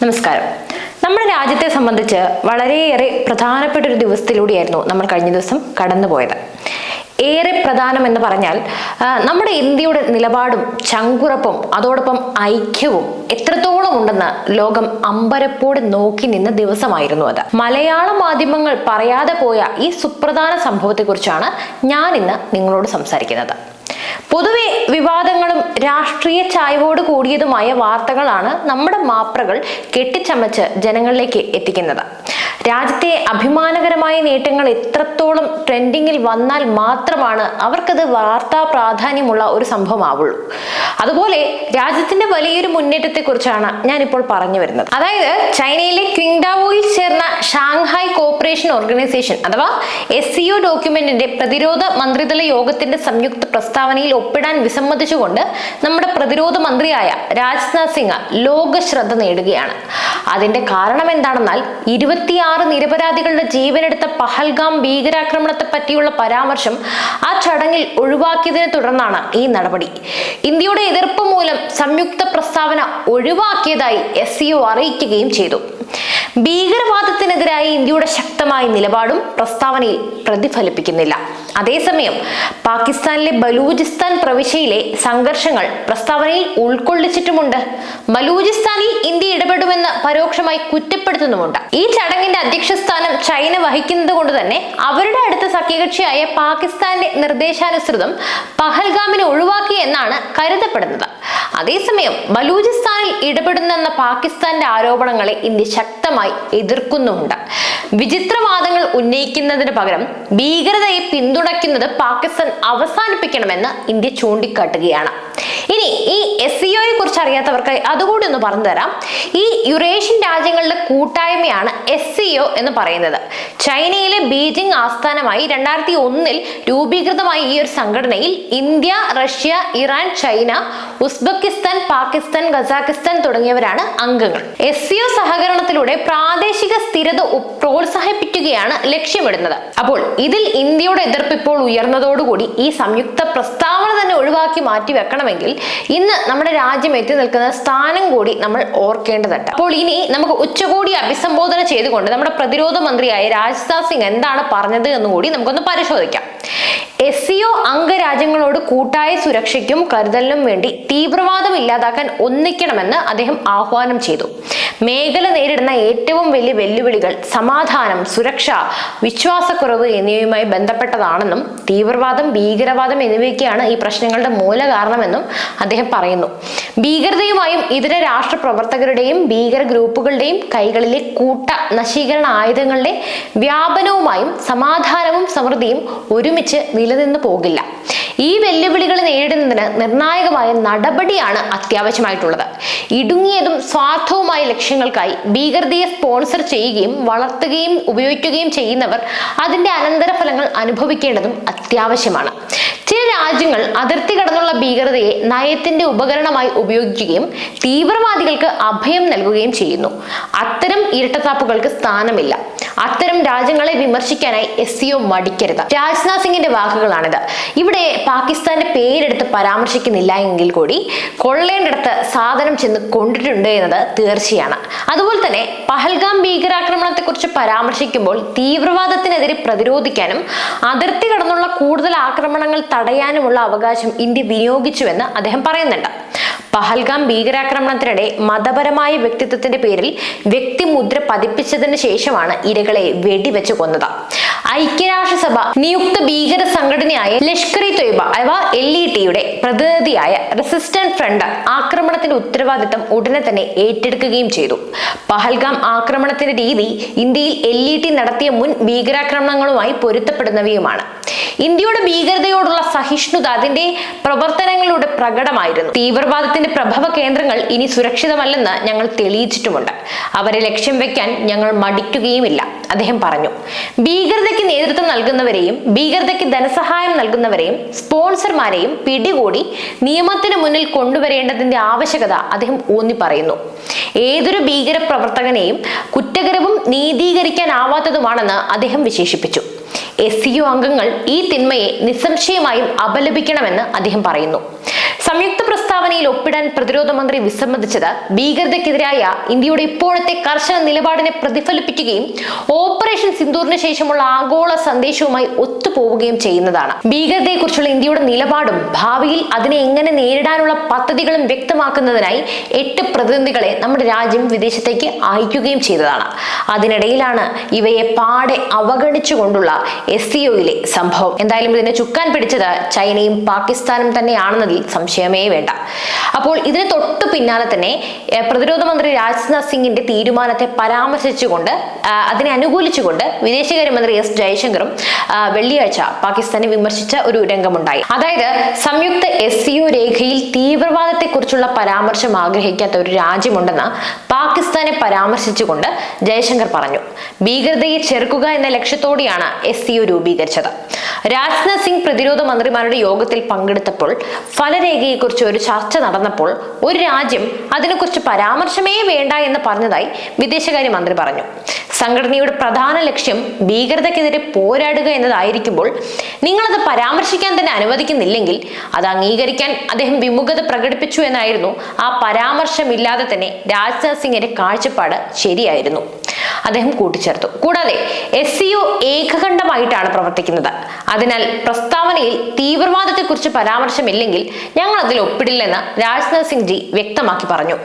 നമസ്കാരം. നമ്മുടെ രാജ്യത്തെ സംബന്ധിച്ച് വളരെയേറെ പ്രധാനപ്പെട്ട ഒരു ദിവസത്തിലൂടെയായിരുന്നു നമ്മൾ കഴിഞ്ഞ ദിവസം കടന്നുപോയത്. ഏറെ പ്രധാനം എന്ന് പറഞ്ഞാൽ നമ്മുടെ ഇന്ത്യയുടെ നിലപാടും ചങ്കുറപ്പും അതോടൊപ്പം ഐക്യവും എത്രത്തോളം ഉണ്ടെന്ന് ലോകം അമ്പരപ്പോടെ നോക്കി നിന്ന ദിവസമായിരുന്നു അത്. മലയാള മാധ്യമങ്ങൾ പറയാതെ പോയ ഈ സുപ്രധാന സംഭവത്തെക്കുറിച്ചാണ് ഞാൻ ഇന്ന് നിങ്ങളോട് സംസാരിക്കുന്നത്. പൊതുവെ വിവാദങ്ങളും രാഷ്ട്രീയ ചായവോട് കൂടിയതുമായ വാർത്തകളാണ് നമ്മുടെ മാപ്രകൾ കെട്ടിച്ചമച്ച് ജനങ്ങളിലേക്ക് എത്തിക്കുന്നത്. രാജ്യത്തെ അഭിമാനകരമായ നേട്ടങ്ങൾ എത്രത്തോളം ട്രെൻഡിങ്ങിൽ വന്നാൽ മാത്രമാണ് അവർക്കത് വാർത്താ പ്രാധാന്യമുള്ള ഒരു സംഭവമാവുള്ളൂ. അതുപോലെ രാജ്യത്തിന്റെ വലിയൊരു മുന്നേറ്റത്തെക്കുറിച്ചാണ് ഞാനിപ്പോൾ പറഞ്ഞു വരുന്നത്. അതായത് ചൈനയിലെ ക്വിങ്ഡാവോയിൽ ചേർന്ന ഷാങ്ഹായ് കോപ്പറേഷൻ ഓർഗനൈസേഷൻ അഥവാ എസ് സിഒ ഡോക്യുമെന്റിന്റെ പ്രതിരോധ മന്ത്രിതല യോഗത്തിന്റെ സംയുക്ത പ്രസ്താവനയിൽ ഒപ്പിടാൻ വിസമ്മതിച്ചുകൊണ്ട് നമ്മുടെ പ്രതിരോധ മന്ത്രിയായ രാജ്നാഥ് സിംഗ് ലോക ശ്രദ്ധ നേടുകയാണ്. അതിന്റെ കാരണം എന്താണെന്നാൽ ഇരുപത്തിയാറ് നിരപരാധികളുടെ ജീവനെടുത്ത പഹൽഗാം ഭീകരാക്രമണത്തെ പറ്റിയുള്ള പരാമർശം ആ ചടങ്ങിൽ ഒഴിവാക്കിയതിനെ തുടർന്നാണ് ഈ നടപടി. ഇന്ത്യയുടെ എതിർപ്പ് മൂലം സംയുക്ത പ്രസ്താവന ഒഴിവാക്കിയതായി എസ് സിഒ അറിയിക്കുകയും ചെയ്തു. ഭീകരവാദത്തിനെതിരായി ഇന്ത്യയുടെ ശക്തമായ നിലപാടും പ്രസ്താവനയിൽ പ്രതിഫലിപ്പിക്കുന്നില്ല. അതേസമയം പാകിസ്ഥാനിലെ ബലൂചിസ്ഥാൻ പ്രവിശ്യയിലെ സംഘർഷങ്ങൾ പ്രസ്താവനയിൽ ഉൾക്കൊള്ളിച്ചിട്ടുമുണ്ട്. ബലൂചിസ്ഥാനിൽ ഇന്ത്യ ഇടപെടുമെന്ന് പരോക്ഷമായി കുറ്റപ്പെടുത്തുന്നുമുണ്ട്. ഈ ചടങ്ങിന്റെ അധ്യക്ഷസ്ഥാനം ചൈന വഹിക്കുന്നത് കൊണ്ട് തന്നെ അവരുടെ അടുത്ത സഖ്യകക്ഷിയായ പാകിസ്ഥാന്റെ നിർദ്ദേശാനുസൃതം പഹൽഗാമിനെ ഒഴിവാക്കി എന്നാണ് കരുതപ്പെടുന്നത്. അതേസമയം ബലൂചിസ്ഥാനിൽ ഇടപെടുന്നെന്ന പാകിസ്ഥാന്റെ ആരോപണങ്ങളെ ഇന്ത്യ ശക്തമായി എതിർക്കുന്നുമുണ്ട്. വിചിത്രവാദങ്ങൾ ഉന്നയിക്കുന്നതിന് പകരം ഭീകരതയെ പിന്തുണയ്ക്കുന്നത് പാകിസ്ഥാൻ അവസാനിപ്പിക്കണമെന്ന് ഇന്ത്യ ചൂണ്ടിക്കാട്ടുകയാണ്. ഇനി ഈ എസ് സിഒയെ കുറിച്ച് അറിയാത്തവർക്ക് അതുകൂടി ഒന്ന് പറഞ്ഞു തരാം. ഈ യുറേഷ്യൻ രാജ്യങ്ങളുടെ കൂട്ടായ്മയാണ് എസ് സിഒ എന്ന് പറയുന്നത്. ചൈനയിലെ ബീജിംഗ് ആസ്ഥാനമായി രണ്ടായിരത്തി ഒന്നിൽ രൂപീകൃതമായ ഈ ഒരു സംഘടനയിൽ India Russia Iran China Uzbekistan Pakistan Kazakhstan തുടങ്ങിയവരാണ് അംഗങ്ങൾ. എസ് സിഒ സഹകരണത്തിലൂടെ പ്രാദേശിക സ്ഥിരത प्रोत्साहिपी പ്രോത്സാഹിപ്പിക്കുകയാണ് ലക്ഷ്യമിടുന്നത്. അപ്പോൾ ഇതിൽ ഇന്ത്യയുടെ എതിർപ്പ് ഇപ്പോൾ ഉയർന്നതോടുകൂടി ഈ സംയുക്ത പ്രസ്താവന തന്നെ ഒഴിവാക്കി മാറ്റി വെക്കണമെങ്കിൽ ഇന്ന് നമ്മുടെ രാജ്യം എത്തി നിൽക്കുന്ന സ്ഥാനം കൂടി നമ്മൾ ഓർക്കേണ്ടതുണ്ട്. അപ്പോൾ ഇനി നമുക്ക് ഉച്ചകോടി അഭിസംബോധന ചെയ്തുകൊണ്ട് നമ്മുടെ പ്രതിരോധ മന്ത്രിയായ രാജ്നാഥ് സിംഗ് എന്താണ് പറഞ്ഞത് എന്ന് കൂടി നമുക്കൊന്ന് പരിശോധിക്കാം. എസ് സിഒ അംഗരാജ്യങ്ങളോട് കൂട്ടായ സുരക്ഷയ്ക്കും കരുതലിനും വേണ്ടി തീവ്രവാദം ഇല്ലാതാക്കാൻ ഒന്നിക്കണമെന്ന് അദ്ദേഹം ആഹ്വാനം ചെയ്തു. മേഖല നേരിടുന്ന ഏറ്റവും വലിയ വെല്ലുവിളികൾ സമാധാനം സുരക്ഷ വിശ്വാസക്കുറവ് എന്നിവയുമായി ബന്ധപ്പെട്ടതാണെന്നും തീവ്രവാദം ഭീകരവാദം എന്നിവയ്ക്കാണ് ഈ പ്രശ്നങ്ങളുടെ മൂല കാരണമെന്നും അദ്ദേഹം പറയുന്നു. ഭീകരതയുമായും ഇതര രാഷ്ട്ര പ്രവർത്തകരുടെയും ഭീകര ഗ്രൂപ്പുകളുടെയും കൈകളിലെ കൂട്ട നശീകരണ ആയുധങ്ങളുടെ വ്യാപനവുമായും സമാധാനവും സമൃദ്ധിയും ഒരുമിച്ച് നിലനിന്ന് പോകില്ല. ഈ വെല്ലുവിളികൾ നേരിടുന്നതിന് നിർണായകമായ നടപടിയാണ് അത്യാവശ്യമായിട്ടുള്ളത്. ഇടുങ്ങിയതും സ്വാർത്ഥവുമായ ലക്ഷ്യങ്ങൾക്കായി ഭീകരതയെ സ്പോൺസർ ചെയ്യുകയും വളർത്തുകയും ഉപയോഗിക്കുകയും ചെയ്യുന്നവർ അതിന്റെ അനന്തരഫലങ്ങൾ അനുഭവിക്കേണ്ടതും അത്യാവശ്യമാണ്. ചില രാജ്യങ്ങൾ അതിർത്തി കടന്നുള്ള ഭീകരതയെ നയത്തിന്റെ ഉപകരണമായി ഉപയോഗിക്കുകയും തീവ്രവാദികൾക്ക് അഭയം നൽകുകയും ചെയ്യുന്നു. അത്തരം ഇരട്ടത്താപ്പുകൾക്ക് സ്ഥാനമില്ല. അത്തരം രാജ്യങ്ങളെ വിമർശിക്കാനായി എസ് സിഒ മടിക്കരുത്. രാജ്നാഥ് സിംഗിന്റെ വാക്കുകളാണിത്. ഇവിടെ പാകിസ്ഥാന്റെ പേരെടുത്ത് പരാമർശിക്കുന്നില്ല എങ്കിൽ കൂടി കൊള്ളേണ്ടടുത്ത് സാധനം ചെന്ന് കൊണ്ടിട്ടുണ്ട് എന്നത് തീർച്ചയാണ്. അതുപോലെ തന്നെ പഹൽഗാം ഭീകരാക്രമണത്തെ കുറിച്ച് തീവ്രവാദത്തിനെതിരെ പ്രതിരോധിക്കാനും അതിർത്തി കടന്നുള്ള കൂടുതൽ ആക്രമണങ്ങൾ തടയാനുമുള്ള അവകാശം ഇന്ത്യ വിനിയോഗിച്ചുവെന്ന് അദ്ദേഹം പറയുന്നുണ്ട്. പഹൽഗാം ഭീകരാക്രമണത്തിനിടെ മതപരമായ വ്യക്തിത്വത്തിന്റെ പേരിൽ വ്യക്തിമുദ്ര പതിപ്പിച്ചതിന് ശേഷമാണ് ഇരകളെ വെടിവെച്ച് കൊന്നത്. ഐക്യരാഷ്ട്രസഭ നിയുക്ത ഭീകര സംഘടനയായ ലഷ്കർ ഇ തൊയ്ബ അഥവാ എൽ ഇ ടിയുടെ പ്രതിനിധിയായ റെസിസ്റ്റന്റ് ഫ്രണ്ട് ആക്രമണത്തിന്റെ ഉത്തരവാദിത്തം ഉടനെ തന്നെ ഏറ്റെടുക്കുകയും ചെയ്തു. പഹൽഗാം ആക്രമണത്തിന്റെ രീതി ഇന്ത്യയിൽ എൽ ഇ ടി നടത്തിയ മുൻ ഭീകരാക്രമണങ്ങളുമായി പൊരുത്തപ്പെടുന്നവയുമാണ്. ഇന്ത്യയുടെ ഭീകരതയോടുള്ള സഹിഷ്ണുത അതിന്റെ പ്രവർത്തനങ്ങളുടെ പ്രകടമായിരുന്നു. തീവ്രവാദത്തിന്റെ പ്രഭവ കേന്ദ്രങ്ങൾ ഇനി സുരക്ഷിതമല്ലെന്ന് ഞങ്ങൾ തെളിയിച്ചിട്ടുമുണ്ട്. അവരെ ലക്ഷ്യം വെക്കാൻ ഞങ്ങൾ മടിക്കുകയുമില്ല അദ്ദേഹം പറഞ്ഞു. ഭീകരതയ്ക്ക് നേതൃത്വം നൽകുന്നവരെയും ഭീകരതയ്ക്ക് ധനസഹായം നൽകുന്നവരെയും സ്പോൺസർമാരെയും പിടികൂടി നിയമത്തിന് മുന്നിൽ കൊണ്ടുവരേണ്ടതിന്റെ ആവശ്യകത അദ്ദേഹം ഊന്നി പറയുന്നു. ഏതൊരു ഭീകര പ്രവർത്തകനെയും കുറ്റകരവും നീതീകരിക്കാനാവാത്തതുമാണെന്ന് അദ്ദേഹം വിശേഷിപ്പിച്ചു. എസ് സി അംഗങ്ങൾ ഈ തിന്മയെ നിസ്സംശയമായും അപലപിക്കണമെന്ന് അദ്ദേഹം പറയുന്നു. സംയുക്ത പ്രസ്താവനയിൽ ഒപ്പിടാൻ പ്രതിരോധ മന്ത്രി വിസമ്മതിച്ചത് ഭീകരതയ്ക്കെതിരായ ഇന്ത്യയുടെ ഇപ്പോഴത്തെ കർശന നിലപാടിനെ പ്രതിഫലിപ്പിക്കുകയും ഓപ്പറേഷൻ സിന്ദൂറിന് ശേഷമുള്ള ആഗോള സന്ദേശവുമായി ഒത്തുപോവുകയും ചെയ്യുന്നതാണ്. ഭീകരതയെക്കുറിച്ചുള്ള ഇന്ത്യയുടെ നിലപാടും ഭാവിയിൽ അതിനെ എങ്ങനെ നേരിടാനുള്ള പദ്ധതികളും വ്യക്തമാക്കുന്നതിനായി എട്ട് പ്രതിനിധികളെ നമ്മുടെ രാജ്യം വിദേശത്തേക്ക് അയക്കുകയും ചെയ്തതാണ്. അതിനിടയിലാണ് ഇവയെ പാടെ അവഗണിച്ചുകൊണ്ടുള്ള എസ് സിഒയിലെ സംഭവം. എന്തായാലും ഇതിനെ ചുക്കാൻ പിടിച്ചത് ചൈനയും പാകിസ്ഥാനും തന്നെയാണെന്നതിൽ സംശയമേ വേണ്ട. അപ്പോൾ ഇതിന് തൊട്ടു പിന്നാലെ തന്നെ പ്രതിരോധ മന്ത്രി രാജ്നാഥ് സിംഗിന്റെ തീരുമാനത്തെ പരാമർശിച്ചുകൊണ്ട് അതിനെ അനുകൂലിച്ചുകൊണ്ട് വിദേശകാര്യമന്ത്രി എസ് ജയശങ്കറും വെള്ളിയാഴ്ച പാകിസ്ഥാനെ വിമർശിച്ച ഒരു രംഗമുണ്ടായി. അതായത് സംയുക്ത എസ് സിഒ രേഖയിൽ തീവ്രവാദത്തെക്കുറിച്ചുള്ള പരാമർശം ആഗ്രഹിക്കാത്ത ഒരു രാജ്യമുണ്ടെന്ന് പാകിസ്ഥാനെ പരാമർശിച്ചുകൊണ്ട് ജയശങ്കർ പറഞ്ഞു. ഭീകരതയെ ചെറുക്കുക എന്ന ലക്ഷ്യത്തോടെയാണ് എസ് സിഒ രൂപീകരിച്ചത്. രാജ്നാഥ് സിംഗ് പ്രതിരോധ മന്ത്രിമാരുടെ യോഗത്തിൽ പങ്കെടുത്തപ്പോൾ ഫലരേഖയെക്കുറിച്ച് ഒരു ചർച്ച നടന്നപ്പോൾ ഒരു രാജ്യം അതിനെക്കുറിച്ച് പരാമർശമേ വേണ്ട എന്ന് പറഞ്ഞതായി വിദേശകാര്യമന്ത്രി പറഞ്ഞു. സംഘടനയുടെ പ്രധാന ലക്ഷ്യം ഭീകരതയ്ക്കെതിരെ പോരാടുക എന്നതായിരിക്കുമ്പോൾ നിങ്ങളത് പരാമർശിക്കാൻ തന്നെ അനുവദിക്കുന്നില്ലെങ്കിൽ അത് അംഗീകരിക്കാൻ അദ്ദേഹം വിമുഖത പ്രകടിപ്പിച്ചു എന്നായിരുന്നു ആ പരാമർശമില്ലാതെ തന്നെ രാജ്നാഥ് സിംഗിന്റെ കാഴ്ചപ്പാട് ശരിയായിരുന്നു. അദ്ദേഹം കൂട്ടിച്ചേർത്തു. കൂടാതെ എസ് സിഒ ഏകകണ്ഠമായിട്ടാണ് പ്രവർത്തിക്കുന്നത്. അതിനാൽ പ്രസ്താവനയിൽ തീവ്രവാദത്തെക്കുറിച്ച് പരാമർശമില്ലെങ്കിൽ ഞങ്ങൾ അതിൽ ഒപ്പിടില്ലെന്ന് രാജ്നാഥ് സിംഗ് ജി വ്യക്തമാക്കി പറഞ്ഞു.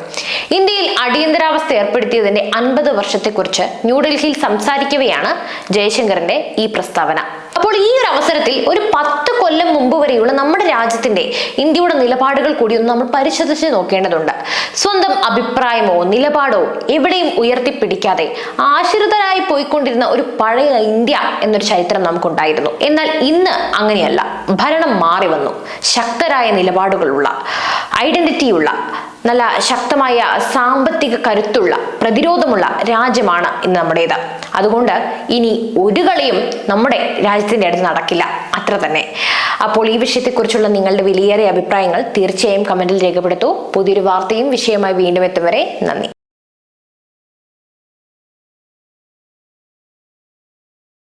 ഇന്ത്യയിൽ അടിയന്തരാവസ്ഥ ഏർപ്പെടുത്തിയതിന്റെ അൻപത് വർഷത്തെക്കുറിച്ച് ന്യൂഡൽഹിയിൽ സംസാരിക്കവെയാണ് ജയശങ്കറിന്റെ ഈ പ്രസ്താവന. അപ്പോൾ ഈ ഒരു അവസരത്തിൽ ഒരു പത്ത് കൊല്ലം മുമ്പ് വരെയുള്ള നമ്മുടെ രാജ്യത്തിന്റെ ഇന്ത്യയുടെ നിലപാടുകൾ കൂടി ഒന്ന് നമ്മൾ പരിശോധിച്ച് നോക്കേണ്ടതുണ്ട്. സ്വന്തം അഭിപ്രായമോ നിലപാടോ എവിടെയും ഉയർത്തിപ്പിടിക്കാതെ ആശ്രിതരായി പോയിക്കൊണ്ടിരുന്ന ഒരു പഴയ ഇന്ത്യ എന്നൊരു ചരിത്രം നമുക്കുണ്ടായിരുന്നു. എന്നാൽ ഇന്ന് അങ്ങനെയല്ല. ഭരണം മാറി വന്നു. ശക്തരായ നിലപാടുകളുള്ള ഐഡന്റിറ്റിയുള്ള നല്ല ശക്തമായ സാമ്പത്തിക കരുത്തുള്ള പ്രതിരോധമുള്ള രാജ്യമാണ് ഇന്ന് നമ്മുടേത്. അതുകൊണ്ട് ഇനി ഒരു കളിയും നമ്മുടെ രാജ്യത്തിന്റെ അടുത്ത് നടക്കില്ല. അത്ര തന്നെ. അപ്പോൾ ഈ വിഷയത്തെക്കുറിച്ചുള്ള നിങ്ങളുടെ വിലയേറിയ അഭിപ്രായങ്ങൾ തീർച്ചയായും കമന്റിൽ രേഖപ്പെടുത്തൂ. പുതിയൊരു വാർത്തയും വിഷയമായി വീണ്ടും എത്തും വരെ നന്ദി.